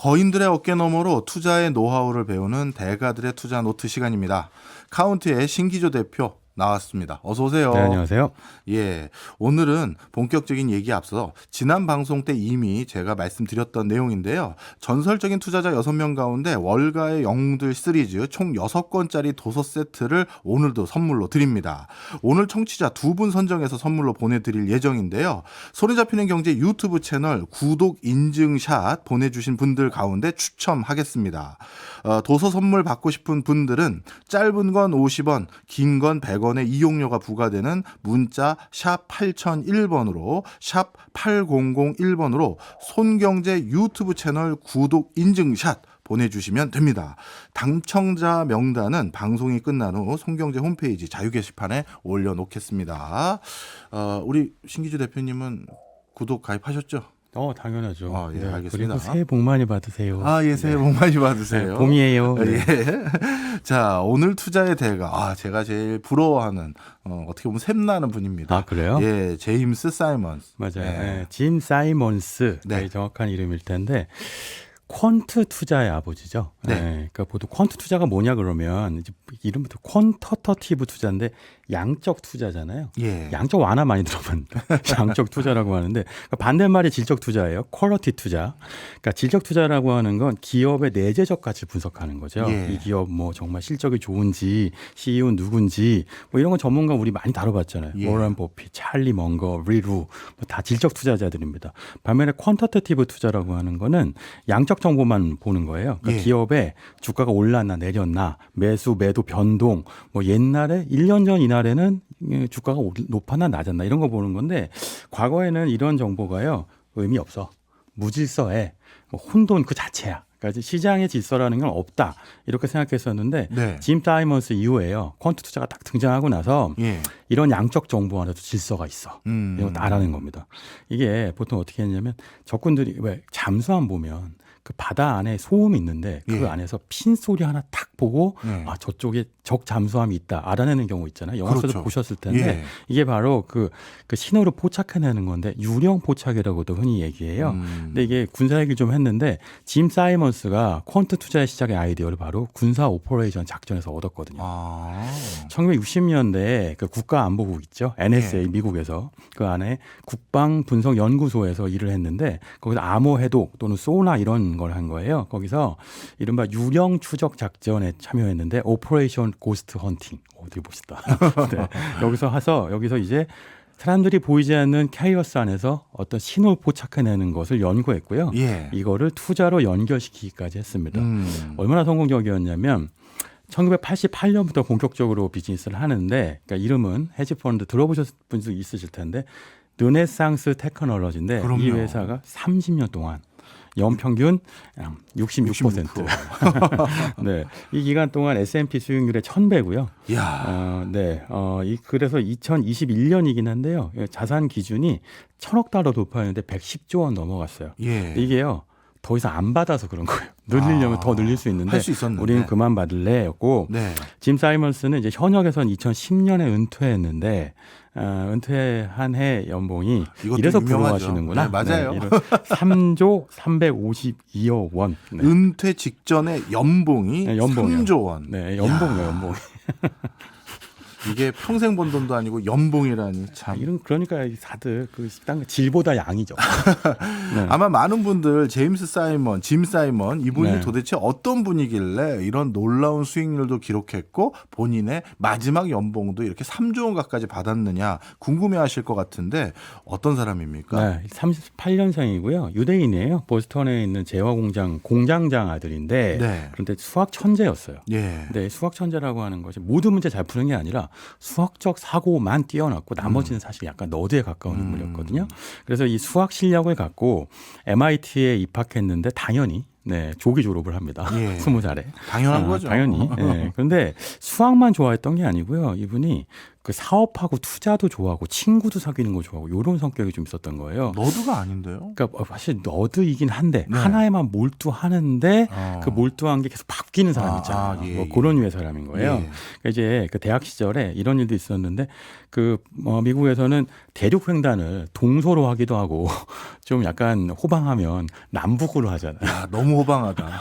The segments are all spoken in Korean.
거인들의 어깨 너머로 투자의 노하우를 배우는 대가들의 투자 노트 시간입니다. 카운트의 신기조 대표 나왔습니다. 어서 오세요. 네, 안녕하세요. 예. 오늘은 본격적인 얘기에 앞서 지난 방송 때 이미 제가 말씀드렸던 내용인데요. 전설적인 투자자 6명 가운데 월가의 영웅들 시리즈 총 6권짜리 도서 세트를 오늘도 선물로 드립니다. 오늘 청취자 두 분 선정해서 선물로 보내드릴 예정인데요. 손에 잡히는 경제 유튜브 채널 구독 인증샷 보내주신 분들 가운데 추첨하겠습니다. 어, 도서 선물 받고 싶은 분들은 짧은 건 50원, 긴 건 100원 의 이용료가 부과되는 문자 샵 8001번으로 샵 8001번으로 손경제 유튜브 채널 구독 인증샷 보내주시면 됩니다. 당첨자 명단은 방송이 끝난 후 송경제 홈페이지 자유 게시판에 올려놓겠습니다. 어, 우리 신기주 대표님은 구독 가입하셨죠? 어, 당연하죠. 아, 예, 알겠습니다. 그리고 새해 복 많이 받으세요. 아, 예, 새해 복 많이 네, 받으세요. 봄이에요. 네. 예. 자, 오늘 투자의 대가. 아, 제가 제일 부러워하는, 어, 어떻게 보면 샘나는 분입니다. 아, 그래요? 예, 제임스 사이먼스. 맞아요. 예. 예, 짐 사이먼스 네. 네. 정확한 이름일 텐데 퀀트 투자의 아버지죠. 네. 예, 그러니까 보통 คว트 투자가 뭐냐 그러면 이제 이름부터 퀀터터티브 투자인데 양적 투자잖아요. 예. 양적 완화 많이 들어봤는데 양적 투자라고 하는데 그러니까 반대말이 질적 투자예요. 퀄러티 투자. 그러니까 질적 투자라고 하는 건 기업의 내재적 가치를 분석하는 거죠. 예. 이 기업 뭐 정말 실적이 좋은지 CEO 누군지 뭐 이런 거 전문가 우리 많이 다뤄봤잖아요. 예. 워런 버핏, 찰리 멍거, 리루 뭐 다 질적 투자자들입니다. 반면에 퀀터테티브 투자라고 하는 거는 양적 정보만 보는 거예요. 그러니까 예. 기업의 주가가 올랐나 내렸나 매수 매도 변동 뭐 옛날에 1년 전이 날에는 예, 주가가 올- 높았나 낮았나 이런 거 보는 건데 과거에는 이런 정보가요 의미 없어 무질서해 뭐 혼돈 그 자체야. 그러니까 시장의 질서라는 건 없다 이렇게 생각했었는데 네. 짐 사이먼스 이후에요 퀀트 투자가 딱 등장하고 나서 예. 이런 양적 정보 안에도 질서가 있어. 음. 이런 거 알아낸 겁니다. 이게 보통 어떻게 했냐면 적군들이 왜 잠수함 보면 그 바다 안에 소음이 있는데 그 예. 안에서 핀 소리 하나 탁 보고 예. 아 저쪽에 적 잠수함이 있다 알아내는 경우 있잖아요. 영화 속에서 그렇죠. 보셨을 텐데 예. 이게 바로 그, 그 신호를 포착해내는 건데 유령 포착이라고도 흔히 얘기해요. 음. 근데 이게 군사 얘기를 좀 했는데 짐 사이먼스가 퀀트 투자의 시작의 아이디어를 바로 군사 오퍼레이션 작전에서 얻었거든요. 아. 1960년대에 그 국가안보국 있죠. NSA 예. 미국에서 그 안에 국방 분석 연구소에서 일을 했는데 거기서 암호 해독 또는 소나 이런 걸 한 거예요. 거기서 이른바 유령 추적 작전에 참여했는데 오퍼레이션 고스트 헌팅 어디 보시다. 네. 여기서 해서 여기서 이제 사람들이 보이지 않는 캐리어스 안에서 어떤 신호를 포착해내는 것을 연구했고요. 예. 이거를 투자로 연결시키기까지 했습니다. 음. 얼마나 성공적이었냐면 1988년부터 본격적으로 비즈니스를 하는데 그러니까 이름은 헤지펀드 들어보셨을 분도 있으실 텐데 르네상스 테크놀로지인데. 이 회사가 30년 동안 연평균 66%. 네. 이 기간 동안 S&P 수익률의 1000배고요. 야. 어, 네. 어, 이 그래서 2021년이긴 한데요. 자산 기준이 1000억 달러 돌파했는데 110조 원 넘어갔어요. 예. 이게요. 더 이상 안 받아서 그런 거예요. 늘리려면 아, 더 늘릴 수 있는데 할수 있었는데. 우리는 그만 받을래였고 네. 짐 사이먼스는 이제 현역에선 2010년에 은퇴했는데 어, 은퇴한 해 연봉이 이래서. 부러워하시는구나. 네, 맞아요. 이런 3조 352억 원. 네. 은퇴 직전에 연봉이 네, 연봉이요. 3조 원. 네, 연봉이요, 연봉. 이게 평생 번 돈도 아니고 연봉이라니 참. 이런 그러니까 다들 그 식당 질보다 양이죠. 네. 아마 많은 분들 제임스 사이먼, 짐 사이먼 이분이 네. 도대체 어떤 분이길래 이런 놀라운 수익률도 기록했고 본인의 마지막 연봉도 이렇게 3조 원 가까지 받았느냐 궁금해하실 것 같은데 어떤 사람입니까? 네, 38년생이고요. 유대인이에요. 보스턴에 있는 제화 공장 공장장 아들인데 네. 그런데 수학 천재였어요. 예. 네, 수학 천재라고 하는 것이 모든 문제 잘 푸는 게 아니라 수학적 사고만 뛰어났고 나머지는 사실 약간 너드에 가까운 음. 인물이었거든요. 그래서 이 수학 실력을 갖고 MIT에 입학했는데 당연히 네, 조기 졸업을 합니다. 예. 스무 살에. 당연한 아, 거죠. 당연히. 예. 그런데 수학만 좋아했던 게 아니고요. 이분이 그 사업하고 투자도 좋아하고 친구도 사귀는 거 좋아하고 이런 성격이 좀 있었던 거예요. 너드가 아닌데요? 그러니까 사실 너드이긴 한데 네. 하나에만 몰두하는데 어. 그 몰두한 게 계속 바뀌는 사람 아, 있잖아요. 아, 예, 뭐 예. 그런 류의 사람인 거예요. 예. 그러니까 이제 그 대학 시절에 이런 일도 있었는데 그 어, 미국에서는 대륙 횡단을 동서로 하기도 하고 좀 약간 호방하면 남북으로 하잖아요. 야, 너무 호방하다.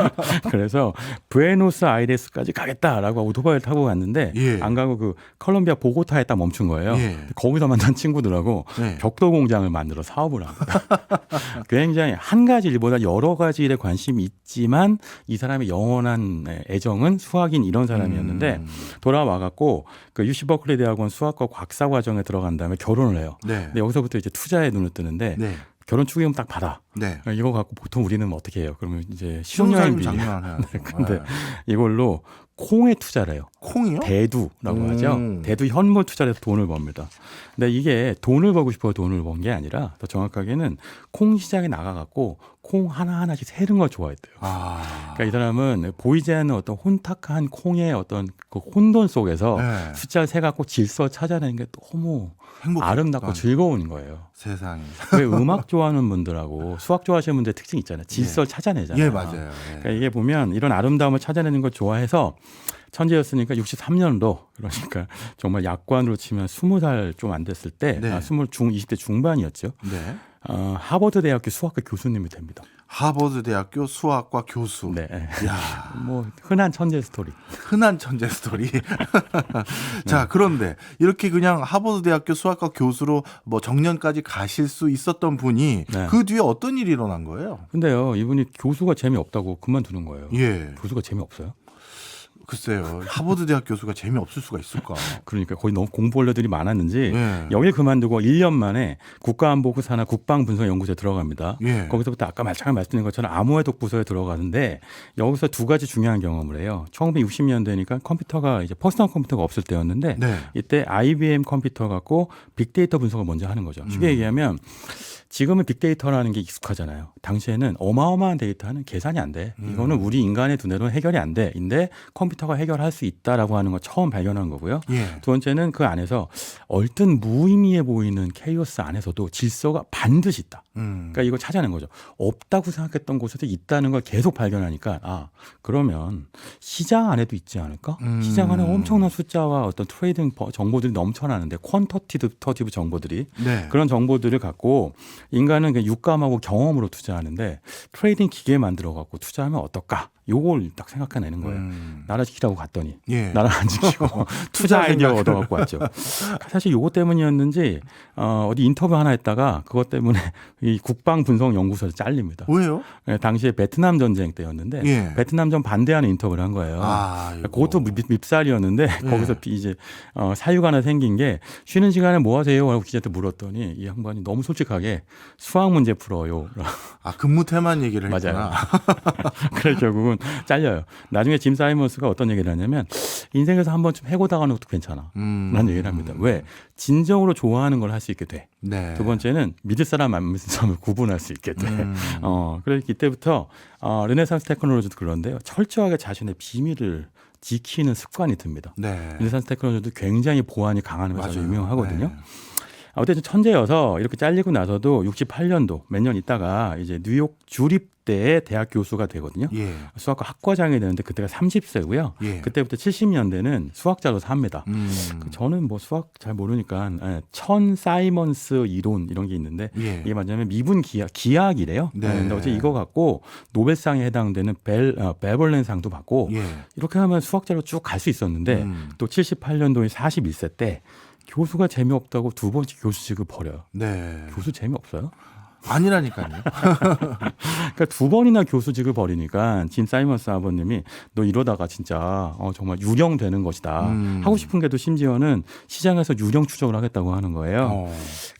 그래서 부에노스 아이레스까지 가겠다라고 오토바이를 타고 갔는데 예. 안 가고 그 컬 럼비아 보고타에 딱 멈춘 거예요. 예. 거기서 만난 친구들하고 네. 벽돌 공장을 만들어 사업을 합니다. 굉장히 한 가지 일보다 여러 가지 일에 관심이 있지만 이 사람의 영원한 애정은 수학인 이런 사람이었는데 음. 돌아와 갖고 그 UC 버클리 대학원 수학과 곽사 과정에 들어간 다음에 결혼을 해요. 네. 근데 여기서부터 이제 투자에 눈을 뜨는데 네. 결혼 축의금 딱 받아. 네. 이거 갖고 보통 우리는 어떻게 해요? 그러면 이제 신혼여행 신혼여행비 장난 근데 네. 이걸로 콩에 투자를 해요. 콩이요? 대두라고 음. 하죠. 대두 현물 투자를 해서 돈을 법니다. 근데 이게 돈을 벌고 싶어 돈을 번 게 아니라 더 정확하게는 콩 시장에 나가갖고 콩 하나하나씩 세는 걸 좋아했대요. 아. 그러니까 이 사람은 보이지 않는 어떤 혼탁한 콩의 어떤 그 혼돈 속에서 네. 숫자를 세갖고 질서 찾아내는 게 너무 행복 아름답고 즐거운 거예요. 세상에. 왜 음악 좋아하는 분들하고 수학 좋아하시는 분들 특징 있잖아요. 질서를 찾아내잖아요. 예, 맞아요. 예. 그러니까 이게 보면 이런 아름다움을 찾아내는 걸 좋아해서 천재였으니까 63년도 그러니까 정말 약관으로 치면 20살 좀 안 됐을 때 네. 아, 20 중, 20대 중반이었죠. 네. 어, 하버드 대학교 수학과 교수님이 됩니다. 하버드 대학교 수학과 교수. 네. 야, 뭐 흔한 천재 스토리. 흔한 천재 스토리. 자, 그런데 이렇게 그냥 하버드 대학교 수학과 교수로 뭐 정년까지 가실 수 있었던 분이 네. 그 뒤에 어떤 일이 일어난 거예요? 근데요, 이분이 교수가 재미없다고 그만두는 거예요. 예. 교수가 재미없어요? 글쎄요. 하버드 대학 교수가 재미없을 수가 있을까? 그러니까 거의 너무 공부 원료들이 많았는지 예. 여길 그만두고 1년 만에 국가안보부 산하 국방분석연구소에 들어갑니다. 예. 거기서부터 아까 말- 잠깐 말씀드린 것처럼 암호해독 부서에 들어가는데 여기서 두 가지 중요한 경험을 해요. 1960년대니까 컴퓨터가 이제 퍼스널 컴퓨터가 없을 때였는데 네. 이때 IBM 컴퓨터 갖고 빅데이터 분석을 먼저 하는 거죠. 쉽게 음. 얘기하면 지금은 빅데이터라는 게 익숙하잖아요. 당시에는 어마어마한 데이터는 계산이 안 돼. 음. 이거는 우리 인간의 두뇌로는 해결이 안 돼. 인데 컴퓨터가 해결할 수 있다라고 하는 걸 처음 발견한 거고요. 예. 두 번째는 그 안에서 얼뜻 무의미해 보이는 케이오스 안에서도 질서가 반드시 있다. 음. 그러니까 이걸 찾아낸 거죠. 없다고 생각했던 곳에도 있다는 걸 계속 발견하니까 아 그러면 시장 안에도 있지 않을까? 음. 시장 안에 엄청난 숫자와 어떤 트레이딩 버- 정보들이 넘쳐나는데 퀀터티브 정보들이 네. 그런 정보들을 갖고 인간은 육감하고 경험으로 투자하는데 트레이딩 기계 만들어 갖고 투자하면 어떨까? 요걸 딱 생각해내는 거예요. 음. 나라 지키라고 갔더니 예. 나라 안 지키고 투자 아이디어. 얻어갖고 왔죠. 사실 요거 때문이었는지 어, 어디 인터뷰 하나 했다가 그것 때문에 이 국방 분석 연구소에서 잘립니다. 왜요? 예, 당시에 베트남 전쟁 때였는데 예. 베트남 전 반대하는 인터뷰를 한 거예요. 아. 그것도 밉, 밉살이었는데 예. 거기서 비- 이제 어, 사유가 하나 생긴 게 쉬는 시간에 뭐 하세요? 하고 기자한테 물었더니 이 양반이 너무 솔직하게 수학 문제 풀어요. 아, 근무 테만 얘기를 맞아요. 했구나. 그래서 결국은 잘려요. 나중에 짐 사이먼스가 어떤 얘기를 하냐면 인생에서 한 번쯤 해고 당하는 것도 괜찮아. 음. 라는 얘기를 합니다. 왜? 진정으로 좋아하는 걸 할 수 있게 돼. 네. 두 번째는 믿을 사람 안 믿을 사람을 구분할 수 있게 돼. 음. 어, 그래서 이때부터 어, 르네상스 테크놀로지도 그런데요. 철저하게 자신의 비밀을 지키는 습관이 듭니다. 네. 르네상스 테크놀로지도 굉장히 보안이 강한 회사로 맞아요. 유명하거든요. 네. 어쨌든 천재여서 이렇게 잘리고 나서도 68년도 몇 년 있다가 이제 뉴욕 주립 대의 대학 교수가 되거든요. 예. 수학과 학과장이 되는데 그때가 30세고요. 예. 그때부터 70년대는 수학자로 삽니다. 음. 그 저는 뭐 수학 잘 모르니까 예, 천 사이먼스 이론 이런 게 있는데 예. 이게 맞냐면 미분 기하, 기하학이래요. 네. 예, 근데 어제 이거 갖고 노벨상에 해당되는 벨 어, 베벌렌상도 받고 예. 이렇게 하면 수학자로 쭉 갈 수 있었는데 음. 또 78년도에 41세 때 교수가 재미없다고 두 번째 교수직을 버려요. 네. 교수 재미없어요? 아니라니까요. 그러니까 두 번이나 교수직을 버리니까 짐 사이먼스 아버님이 너 이러다가 진짜 어, 정말 유령 되는 것이다. 음. 하고 싶은 게도 심지어는 시장에서 유령 추적을 하겠다고 하는 거예요. 어.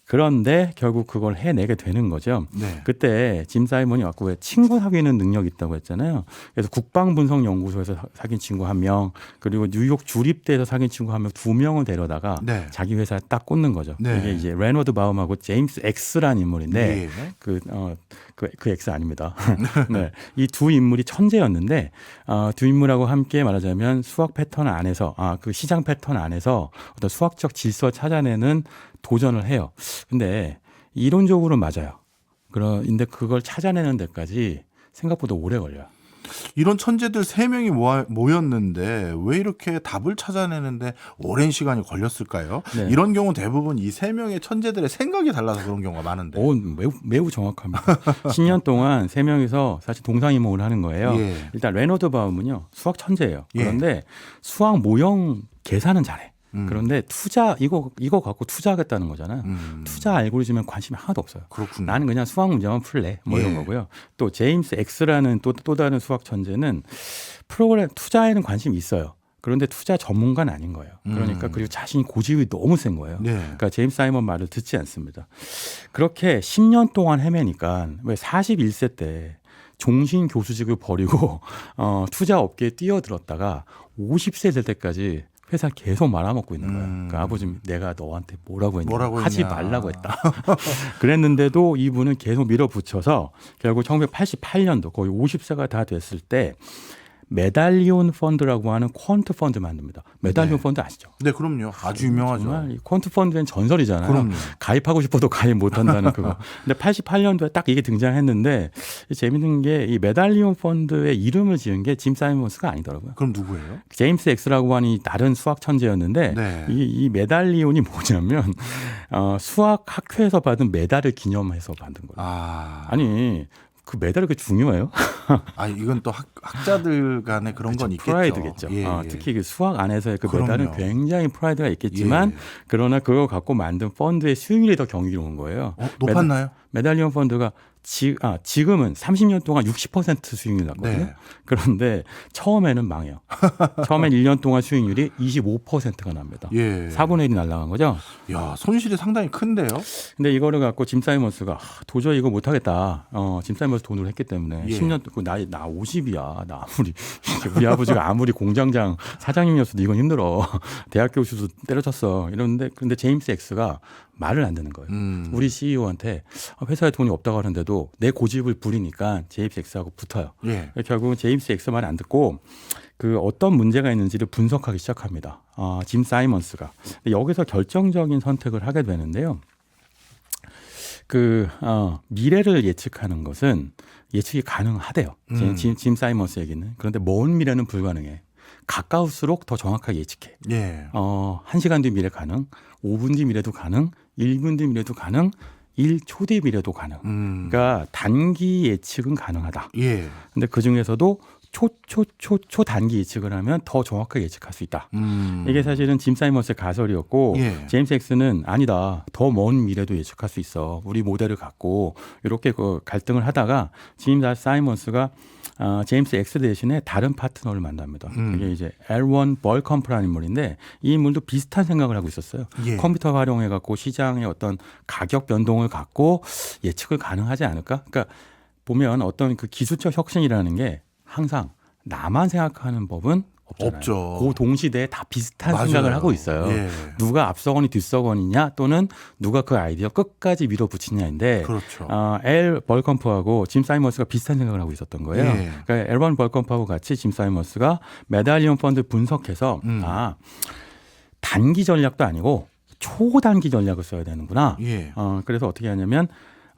그런데 결국 그걸 해내게 되는 거죠. 네. 그때 짐 사이먼이 왔고 왜 친구 사귀는 능력이 있다고 했잖아요. 그래서 국방분석연구소에서 사- 사귄 친구 한 명, 그리고 뉴욕 주립대에서 사귄 친구 한 명 두 명을 데려다가 네. 자기 회사에 딱 꽂는 거죠. 네. 이게 이제 레너드 바움하고 제임스 X라는 인물인데 예. 그, 어, 그, 그 X 아닙니다. 네. 이 두 인물이 천재였는데, 어, 두 인물하고 함께 말하자면 수학 패턴 안에서, 아, 그 시장 패턴 안에서 어떤 수학적 질서 찾아내는 도전을 해요. 근데 이론적으로 맞아요. 그런데 그걸 찾아내는 데까지 생각보다 오래 걸려요. 이런 천재들 세 명이 모아, 모였는데 왜 이렇게 답을 찾아내는데 오랜 시간이 걸렸을까요? 네. 이런 경우 대부분 이 세 명의 천재들의 생각이 달라서 그런 경우가 많은데. 오, 매우, 매우 정확합니다. 10년 동안 세 명이서 사실 동상이몽을 하는 거예요. 예. 일단 레너드 바움은요 수학 천재예요. 예. 그런데 수학 모형 계산은 잘해. 음. 그런데 투자 이거 이거 갖고 투자하겠다는 거잖아요. 음, 투자 알고리즘에 관심이 하나도 없어요. 그렇군요. 나는 그냥 수학 문제만 풀래 뭐 이런 예. 거고요. 또 제임스 X라는 또, 또 다른 수학 천재는 프로그램 투자에는 관심이 있어요. 그런데 투자 전문가는 아닌 거예요. 그러니까 음. 그리고 자신이 고집이 너무 센 거예요. 네. 그러니까 제임스 사이먼 말을 듣지 않습니다. 그렇게 10년 동안 헤매니까 왜 41세 때 종신 교수직을 버리고 어, 투자 업계에 뛰어들었다가 50세 될 때까지 회사 계속 말아먹고 있는 거예요. 음. 그러니까 아버지 내가 너한테 뭐라고 했냐 뭐라고 하지 했냐. 말라고 했다. 그랬는데도 이분은 계속 밀어붙여서 결국 1988년도 거의 50세가 다 됐을 때 메달리온 펀드라고 하는 퀀트 펀드 만듭니다. 메달리온 네. 펀드 아시죠? 네, 그럼요. 아주 유명하죠. 정말 이 퀀트 펀드는 전설이잖아요. 그럼요. 가입하고 싶어도 가입 못 한다는 그거. 근데 88년도에 딱 이게 등장했는데 이 재밌는 게 이 메달리온 펀드의 이름을 지은 게 짐 사이먼스가 아니더라고요. 그럼 누구예요? 제임스 X라고 하는 이 다른 수학 천재였는데 네. 이, 이 메달리온이 뭐냐면 어, 수학 학회에서 받은 메달을 기념해서 만든 거예요. 아, 아니 그 메달이 그렇게 중요해요? 아 이건 또 학, 학자들 간에 그런 건 있겠죠. 프라이드겠죠. 예, 어, 예. 특히 그 수학 안에서의 그 그럼요. 메달은 굉장히 프라이드가 있겠지만 예. 그러나 그거 갖고 만든 펀드의 수익률이 더 경이로운 거예요. 어, 높았나요? 메달리온 펀드가 지, 아, 지금은 30년 동안 60% 수익률 났거든요. 네. 그런데 처음에는 망해요. 처음엔 1년 동안 수익률이 25%가 납니다. 예. 4분의 1이 날라간 거죠. 야, 손실이 상당히 큰데요. 근데 이거를 갖고 짐 사이먼스가 아, 도저히 이거 못하겠다. 어, 짐 사이먼스 돈을 했기 때문에 예. 10년 동안 나이 나 50이야. 나 아무리 우리 아버지가 아무리 공장장 사장님이었어도 이건 힘들어. 대학 교수도 때려쳤어. 이러는데 근데 제임스 X가 말을 안 듣는 거예요. 음. 우리 CEO한테 회사에 돈이 없다고 하는데도 내 고집을 부리니까 제임스 X하고 붙어요. 예. 결국은 제임스 X 말안 듣고 그 어떤 문제가 있는지를 분석하기 시작합니다. 아, 짐 사이먼스가 여기서 결정적인 선택을 하게 되는데요. 그 어, 미래를 예측하는 것은 예측이 가능하대요. 음. 짐, 짐 사이먼스 얘기는 그런데 먼 미래는 불가능해. 가까울수록 더 정확하게 예측해. 예. 어, 1시간 뒤 미래 가능, 5분 뒤 미래도 가능, 1분 뒤 미래도 가능, 1초 뒤 미래도 가능. 음. 그러니까 단기 예측은 가능하다. 예. 근데 그 중에서도 초, 초, 초, 초 단기 예측을 하면 더 정확하게 예측할 수 있다. 음. 이게 사실은 짐 사이먼스의 가설이었고 예. 제임스 엑스는 아니다. 더 먼 미래도 예측할 수 있어. 우리 모델을 갖고 이렇게 그 갈등을 하다가 짐 사이먼스가 어, 제임스 엑스 대신에 다른 파트너를 만납니다. 음. 이게 이제 L1 벌컴프라는 인물인데 이 인물도 비슷한 생각을 하고 있었어요. 예. 컴퓨터 활용해 갖고 시장의 어떤 가격 변동을 갖고 예측을 가능하지 않을까? 그러니까 보면 어떤 그 기술적 혁신이라는 게 항상 나만 생각하는 법은 없잖아요. 없죠. 그 동시대에 다 비슷한 맞아요. 생각을 하고 있어요. 예. 누가 앞서거니 뒤서거니냐 또는 누가 그 아이디어 끝까지 밀어붙이냐인데 그렇죠. 어, 엘 벌컴프하고 짐 사이먼스가 비슷한 생각을 하고 있었던 거예요. 예. 그러니까 엘번 벌컴프하고 같이 짐 사이먼스가 메달리온 펀드 분석해서 음. 아 단기 전략도 아니고 초단기 전략을 써야 되는구나. 예. 어, 그래서 어떻게 하냐면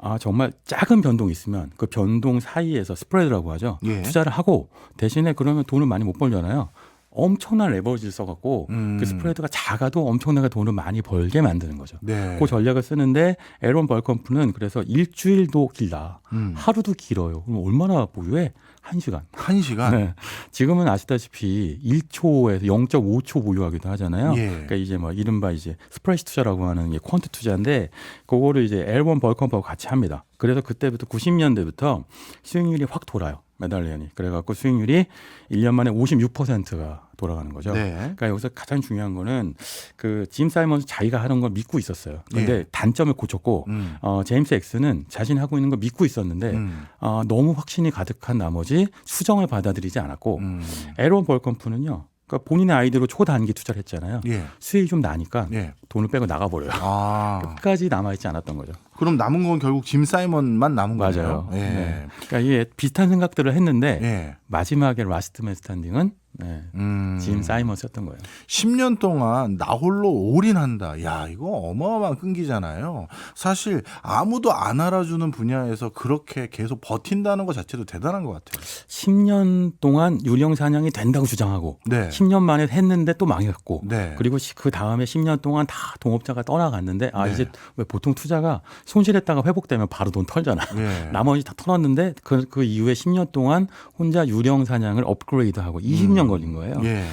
아, 정말 작은 변동이 있으면 그 변동 사이에서 스프레드라고 하죠. 예. 투자를 하고 대신에 그러면 돈을 많이 못 벌잖아요. 엄청난 레버리지를 써갖고 음. 그 스프레드가 작아도 엄청나게 돈을 많이 벌게 만드는 거죠. 네. 그 전략을 쓰는데 에론 벌컴프는 그래서 일주일도 길다. 음. 하루도 길어요. 그럼 얼마나 보유해? 한 시간. 한 시간. 네. 지금은 아시다시피 1초에서 0.5초 보유하기도 하잖아요. 예. 그러니까 이제 뭐 이른바 이제 스프레시 투자라고 하는 게 퀀트 투자인데 그거를 이제 앨범 벌컴프하고 같이 합니다. 그래서 그때부터 90년대부터 수익률이 확 돌아요. 메달리언이. 그래갖고 수익률이 1년 만에 56%가 돌아가는 거죠. 네. 그러니까 여기서 가장 중요한 거는 그 짐 사이먼스 자기가 하는 걸 믿고 있었어요. 근데 예. 단점을 고쳤고 음. 어, 제임스 X는 자신이 하고 있는 걸 믿고 있었는데 음. 어, 너무 확신이 가득한 나머지 수정을 받아들이지 않았고 음. 에론 벌컴프는요. 그러니까 본인의 아이디로 초단기 투자를 했잖아요. 예. 수익이 좀 나니까 예. 돈을 빼고 나가버려요. 아. 끝까지 남아있지 않았던 거죠. 그럼 남은 건 결국 짐 사이먼만 남은 맞아요. 거예요. 예. 네. 그러니까 이게 비슷한 생각들을 했는데 예. 마지막에 라스트맨 스탠딩은 네, 음. 짐 사이먼스였던 거예요. 10년 동안 나 홀로 올인한다. 야, 이거 어마어마한 끈기잖아요. 사실 아무도 안 알아주는 분야에서 그렇게 계속 버틴다는 것 자체도 대단한 것 같아요. 10년 동안 유령 사냥이 된다고 주장하고 네. 10년 만에 했는데 또 망했고 네. 그리고 시- 그 다음에 10년 동안 다 동업자가 떠나갔는데 아 네. 이제 왜 보통 투자가 손실했다가 회복되면 바로 돈 털잖아. 예. 나머지 다 털었는데 그, 그 이후에 10년 동안 혼자 유령 사냥을 업그레이드하고 20년 걸린 거예요. 예.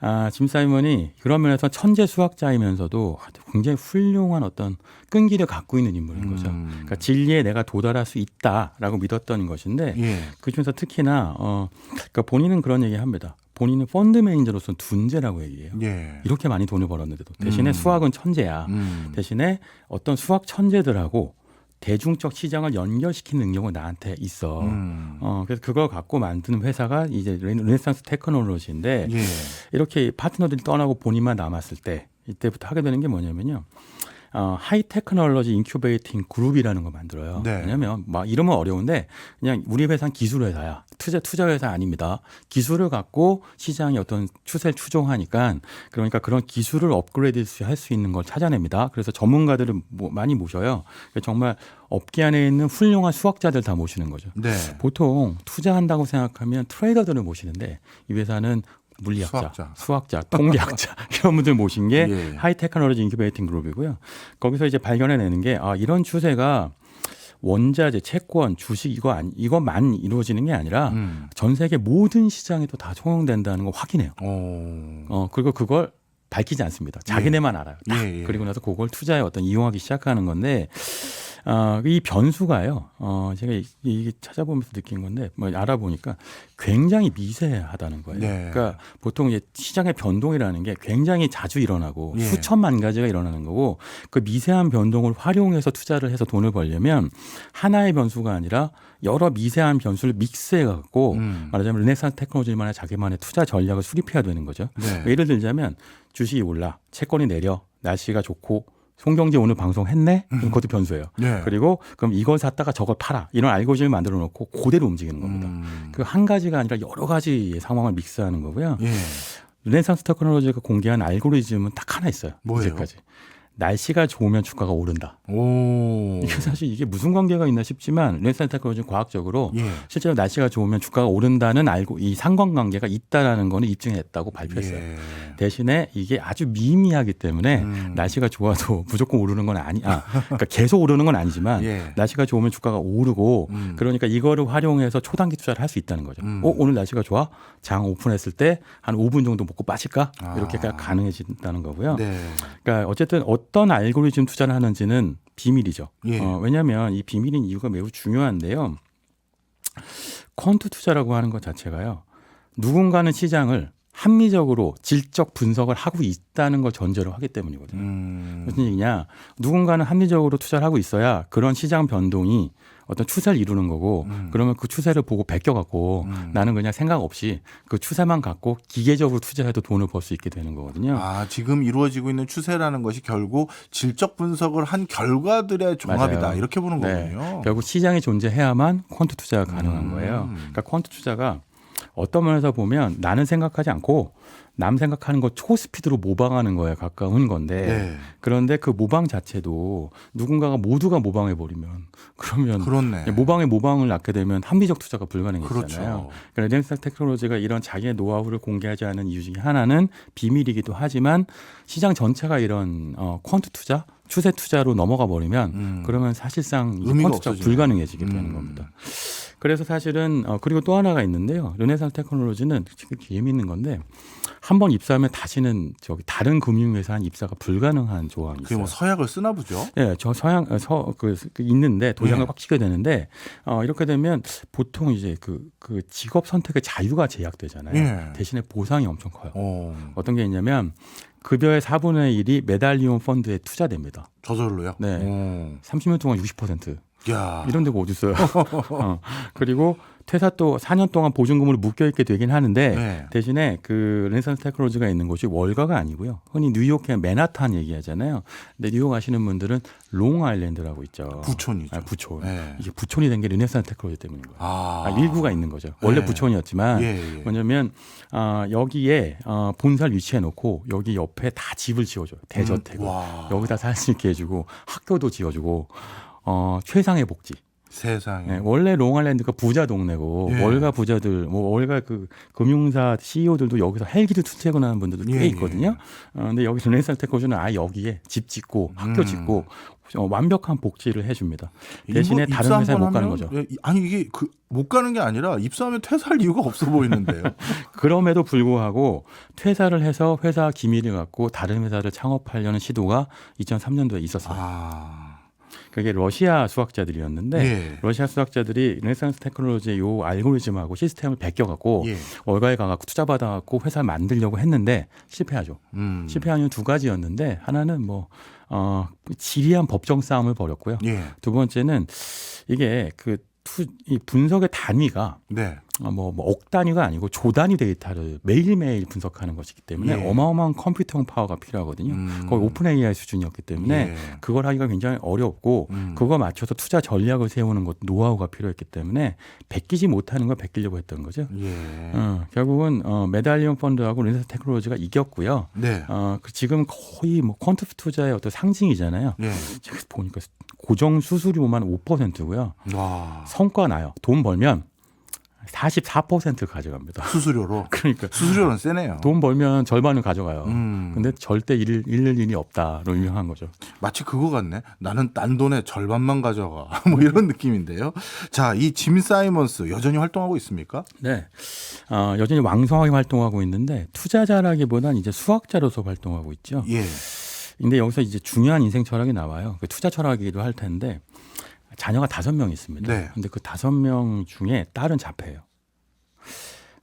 아, 짐 사이먼이 그런 면에서 천재 수학자이면서도 굉장히 훌륭한 어떤 끈기를 갖고 있는 인물인 거죠. 음. 그러니까 진리에 내가 도달할 수 있다라고 믿었던 것인데 예. 그 중에서 특히나 어, 그러니까 본인은 그런 얘기합니다. 본인은 펀드 매니저로서는 둔재라고 얘기해요. 예. 이렇게 많이 돈을 벌었는데도 대신에 음. 수학은 천재야. 음. 대신에 어떤 수학 천재들하고 대중적 시장을 연결시키는 능력은 나한테 있어. 음. 어, 그래서 그걸 갖고 만드는 회사가 이제 레- 르네상스 테크놀로지인데 예. 이렇게 파트너들이 떠나고 본인만 남았을 때 이때부터 하게 되는 게 뭐냐면요. 어, 하이 테크놀로지 인큐베이팅 그룹이라는 걸 만들어요. 네. 왜냐면 막 이름은 어려운데 그냥 우리 회사는 기술 회사야. 투자 투자 회사 아닙니다. 기술을 갖고 시장의 어떤 추세를 추종하니까 그러니까 그런 기술을 업그레이드 할 수 있는 걸 찾아냅니다. 그래서 전문가들을 모- 많이 모셔요. 정말 업계 안에 있는 훌륭한 수학자들 다 모시는 거죠. 네. 보통 투자한다고 생각하면 트레이더들을 모시는데 이 회사는 물리학자, 수학자. 수학자, 통계학자 이런 분들 모신 게 예. 하이테크놀로지 인큐베이팅 그룹이고요. 거기서 이제 발견해내는 게 아, 이런 추세가 원자재, 채권, 주식 이거 아니, 이것만 이루어지는 게 아니라 음. 전 세계 모든 시장에도 다 통용된다는 걸 확인해요. 오. 어, 그리고 그걸 밝히지 않습니다. 자기네만 알아요. 딱. 예, 예. 그리고 나서 그걸 투자에 어떤 이용하기 시작하는 건데, 어, 이 변수가요. 어, 제가 이- 이게 찾아보면서 느낀 건데, 뭐 알아보니까 굉장히 미세하다는 거예요. 네. 그러니까 보통 이제 시장의 변동이라는 게 굉장히 자주 일어나고 예. 수천만 가지가 일어나는 거고, 그 미세한 변동을 활용해서 투자를 해서 돈을 벌려면 하나의 변수가 아니라 여러 미세한 변수를 믹스해 갖고 음. 말하자면 르네상스 테크놀로지만의 자기만의 투자 전략을 수립해야 되는 거죠. 네. 예를 들자면 주식이 올라, 채권이 내려, 날씨가 좋고 송경제 오늘 방송 했네? 그럼 그것도 변수예요. 네. 그리고 그럼 이걸 샀다가 저걸 팔아. 이런 알고리즘을 만들어 놓고 그대로 움직이는 겁니다. 음. 그한 가지가 아니라 여러 가지 상황을 믹스하는 거고요. 예. 르네상스 테크놀로지가 공개한 알고리즘은 딱 하나 있어요. 뭐예요? 이제까지. 날씨가 좋으면 주가가 오른다. 오. 이게 사실 이게 무슨 관계가 있나 싶지만 르네상스 테크놀로지는 과학적으로 예. 실제로 날씨가 좋으면 주가가 오른다는 알고 이 상관관계가 있다라는 거는 입증했다고 발표했어요. 예. 대신에 이게 아주 미미하기 때문에 음. 날씨가 좋아도 무조건 오르는 건 아니, 아, 그러니까 계속 오르는 건 아니지만 예. 날씨가 좋으면 주가가 오르고 음. 그러니까 이거를 활용해서 초단기 투자를 할 수 있다는 거죠. 음. 어, 오늘 날씨가 좋아? 장 오픈했을 때 한 5분 정도 먹고 빠질까? 아. 이렇게가 가능해진다는 거고요. 네. 그러니까 어쨌든 어떤 알고리즘 투자를 하는지는 비밀이죠. 예. 어, 왜냐하면 이 비밀인 이유가 매우 중요한데요. 퀀트 투자라고 하는 것 자체가요. 누군가는 시장을 합리적으로 질적 분석을 하고 있다는 걸 전제로 하기 때문이거든요. 음. 무슨 얘기냐? 누군가는 합리적으로 투자를 하고 있어야 그런 시장 변동이 어떤 추세를 이루는 거고 음. 그러면 그 추세를 보고 베껴갖고 음. 나는 그냥 생각 없이 그 추세만 갖고 기계적으로 투자해도 돈을 벌 수 있게 되는 거거든요. 아, 지금 이루어지고 있는 추세라는 것이 결국 질적 분석을 한 결과들의 종합이다. 맞아요. 이렇게 보는 네. 거군요. 결국 시장이 존재해야만 퀀트 투자가 가능한 음. 거예요. 그러니까 퀀트 투자가 어떤 면에서 보면 나는 생각하지 않고 남 생각하는 거 초스피드로 모방하는 거에 가까운 건데 네. 그런데 그 모방 자체도 누군가가 모두가 모방해 버리면 그러면 그렇네. 모방에 모방을 낳게 되면 합리적 투자가 불가능해지잖아요. 그렇죠. 그러니까 렌스 테크놀로지가 이런 자기의 노하우를 공개하지 않은 이유 중에 하나는 비밀이기도 하지만 시장 전체가 이런 어, 퀀트 투자, 추세 투자로 넘어가 버리면 음. 그러면 사실상 이 퀀트 없어지네. 불가능해지게 되는 음. 겁니다. 그래서 사실은 어, 그리고 또 하나가 있는데요. 르네상스 테크놀로지는 지금 재미있는 건데 한 번 입사하면 다시는 저기 다른 금융회사 한 입사가 불가능한 조항이 그게 있어요. 뭐 서약을 쓰나 보죠. 예, 저 서양 어, 서그 그 있는데 도장을 예. 꽉 찍게 되는데 어 이렇게 되면 보통 이제 그그 직업 선택의 자유가 제약되잖아요. 예. 대신에 보상이 엄청 커요. 어. 어떤 게 있냐면 급여의 4분의 1이 메달리온 펀드에 투자됩니다. 저절로요? 네. 30년 동안 60%. 오. 야. 이런 데가 어디 있어요? 어. 그리고 퇴사 또 4년 동안 보증금으로 묶여 있게 되긴 하는데 네. 대신에 그 르네상스 테크놀로지가 있는 곳이 월가가 아니고요. 흔히 뉴욕의 맨하탄 얘기하잖아요. 근데 뉴욕 아시는 분들은 롱 아일랜드라고 있죠. 부촌이죠. 아, 부촌. 네. 이게 부촌이 된 게 르네상스 테크놀로지 때문인 거예요. 아. 아, 일구가 있는 거죠. 원래 네. 부촌이었지만 예, 예. 뭐냐면 아, 여기에 어, 본사를 위치해 놓고 여기 옆에 다 집을 지어줘요. 대저택을. 음, 와. 여기다 살 수 있게 해주고 학교도 지어주고 어, 최상의 복지. 세상에. 예, 원래 롱아일랜드가 부자 동네고 예. 월가 부자들, 뭐 월가 그 금융사 CEO들도 여기서 헬기를 투퇴근하는 분들도 꽤 예, 있거든요. 어, 근데 여기 르네상스 테크노로지는 아 여기에 집 짓고 학교 음. 짓고 어, 완벽한 복지를 해줍니다. 대신에 다른 회사에 못 가는 거죠. 예, 이- 아니 이게 그 못 가는 게 아니라 입사하면 퇴사할 이유가 없어 보이는데요. 그럼에도 불구하고 퇴사를 해서 회사 기밀을 갖고 다른 회사를 창업하려는 시도가 2003년도에 있었어요. 아, 그게 러시아 수학자들이었는데 예. 러시아 수학자들이 르네상스 테크놀로지의 요 알고리즘하고 시스템을 베껴갖고 예. 월가에 가갖고 투자 받아갖고 회사를 만들려고 했는데 실패하죠. 음. 실패한 이유는 두 가지였는데 하나는 뭐 어, 지리한 법정 싸움을 벌였고요. 예. 두 번째는 이게 그 투, 이 분석의 단위가 네. 어, 뭐, 뭐 억 단위가 아니고 조 단위 데이터를 매일매일 분석하는 것이기 때문에 예. 어마어마한 컴퓨터용 파워가 필요하거든요. 음. 거의 오픈 AI 수준이었기 때문에 예. 그걸 하기가 굉장히 어렵고 음. 그거 맞춰서 투자 전략을 세우는 것 노하우가 필요했기 때문에 베끼지 못하는 걸 베끼려고 했던 거죠. 예. 어, 결국은 어, 메달리온 펀드하고 르네사 테크놀로지가 이겼고요. 네. 어, 그 지금 거의 뭐 퀀트 투자의 어떤 상징이잖아요. 예. 제가 보니까 고정 수수료만 5%고요. 와. 성과 나요. 돈 벌면 44% 가져갑니다. 수수료로. 그러니까 수수료는 세네요. 돈 벌면 절반을 가져가요. 음. 근데 절대 잃을, 잃을 일이 없다로 유명한 거죠. 마치 그거 같네. 나는 딴 돈의 절반만 가져가. 뭐 이런 느낌인데요. 자, 이 짐 사이먼스 여전히 활동하고 있습니까? 네. 어, 여전히 왕성하게 활동하고 있는데 투자자라기보단 이제 수학자로서 활동하고 있죠. 예. 근데 여기서 이제 중요한 인생 철학이 나와요. 그 투자 철학이기도 할 텐데 자녀가 다섯 명 있습니다. 네. 근데 그 다섯 명 중에 딸은 자폐예요.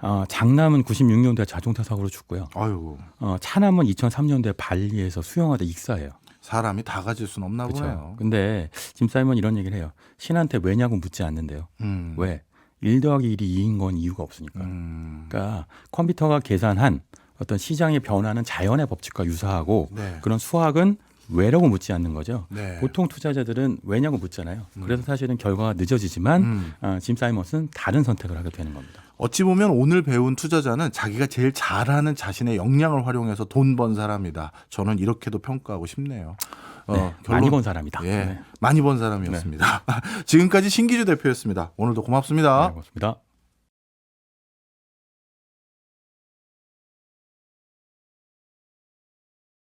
어, 장남은 96년도에 자동차 사고로 죽고요. 아유. 어, 차남은 2003년도에 발리에서 수영하다 익사해요. 사람이 다 가질 수는 없나 그렇죠. 보네요. 근데 짐 사이먼 이런 얘기를 해요. 신한테 왜냐고 묻지 않는데요. 음. 왜? 1 더하기 1이 2인 건 이유가 없으니까. 음. 그러니까 컴퓨터가 계산한 어떤 시장의 변화는 자연의 법칙과 유사하고 네. 그런 수학은 왜라고 묻지 않는 거죠. 네. 보통 투자자들은 왜냐고 묻잖아요. 그래서 사실은 결과가 늦어지지만 음. 어, 짐 사이먼스는 다른 선택을 하게 되는 겁니다. 어찌 보면 오늘 배운 투자자는 자기가 제일 잘하는 자신의 역량을 활용해서 돈 번 사람이다. 저는 이렇게도 평가하고 싶네요. 어, 네, 결론- 많이 번 사람이다. 예, 네. 많이 번 사람이었습니다. 지금까지 신기주 대표였습니다. 오늘도 고맙습니다. 네, 고맙습니다.